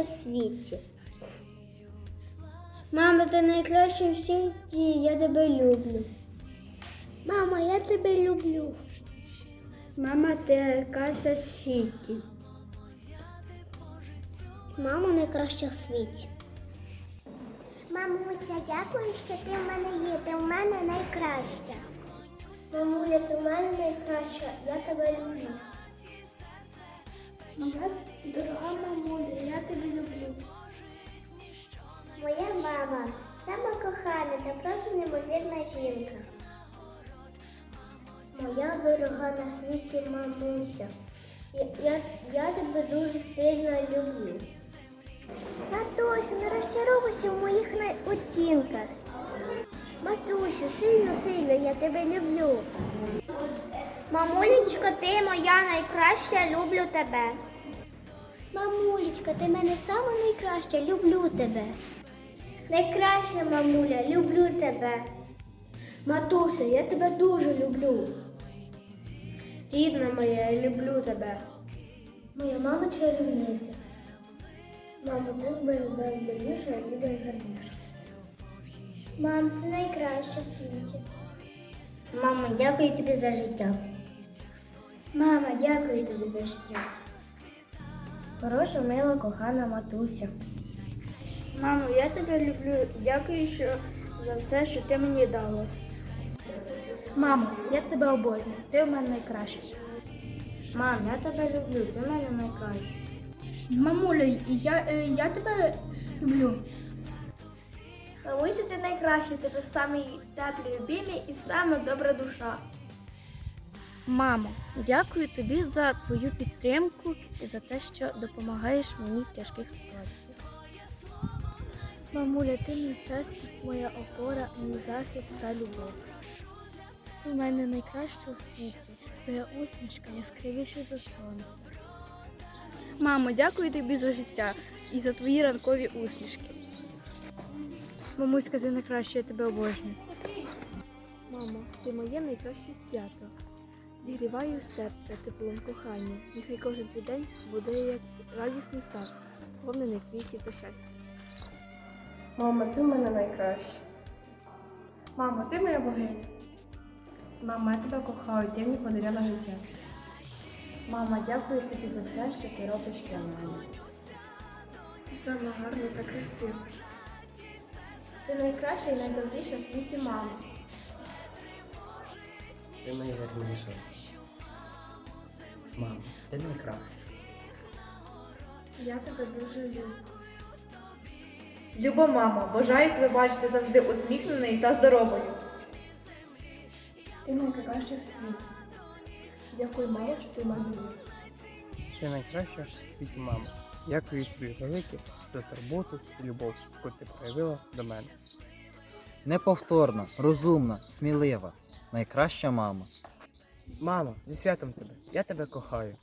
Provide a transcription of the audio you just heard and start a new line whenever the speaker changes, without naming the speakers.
в світі. Мама, ти найкраща в світі, я тебе люблю. Мама, я тебе люблю. Мама, ти в світі. Мама найкраща в світі. Мамуся, дякую, що ти в мене є. Ти в мене найкраща. Мамуля, ти в мене найкраща. Я тебе люблю. Моя дорога мамуля, я тебе люблю. Моя мама сама кохана та просто неймовірна жінка. Моя дорога на світі мамуся. Я, я, я тебе дуже сильно люблю. Матусю, не розчаровуйся в моїх оцінках. Матусю, сильно-сильно я тебе люблю. Мамулечка, ти моя найкраща, люблю тебе. Мамулечка, ти мене сама найкраща, люблю тебе. Найкраща мамуля, люблю тебе. Матуся, я тебе дуже люблю. Рідна моя, я люблю тебе. Моя мама чарівниця. Мамо, ти в мене найдобріша і найгарніша. Мам, це найкраще в світі. Мама, дякую тобі за життя. Мама, дякую тобі за життя. Хороша, мила, кохана матуся. Мамо, я тебе люблю. Дякую що за все, що ти мені дала. Мамо, я тебе обожнюю. Ти в мене найкраща. Мам, я тебе люблю, ти в мене найкраща. Мамуля, я, е, я тебе люблю. Мамуся, ти найкраща, тебе самий теплий обійми і сама добра душа. Мамо, дякую тобі за твою підтримку і за те, що допомагаєш мені в тяжких ситуаціях. Мамуля, ти мій сестра, моя опора, мій захист та любов. Ти в мене найкраща у світі. Твоя усмішка яскравіша за сонце. Мамо, дякую тобі за життя і за твої ранкові усмішки. Мамуська, ти найкраща, я тебе обожнюю. Мамо, ти моє найкраще свято. Зігріваю серце теплом кохання. Нехай кожен твій день буде як радісний сад, повнений квітів та щастя.
Мама, ти в мене найкраща. Мама, ти моя богиня. Мама, я тебе кохаю, ти мені подарила життя. Мама, дякую тобі за все, що ти робиш для мене. Ти сама гарна та красива. Ти найкраща і найдобріша в світі мама.
Ти найгарніша. Мам, ти найкраща.
Я тебе дуже люблю.
Люба мама, бажаю тебе бачити завжди усміхненою та здоровою.
Ти найкраща в світі. Дякую, мама, що ти мене любиш.
Ти найкраща в світі мама. Дякую тобі велике за турботу і любов, яку ти проявила до мене.
Неповторна, розумна, смілива, найкраща мама.
Мамо, зі святом тебе. Я тебе кохаю.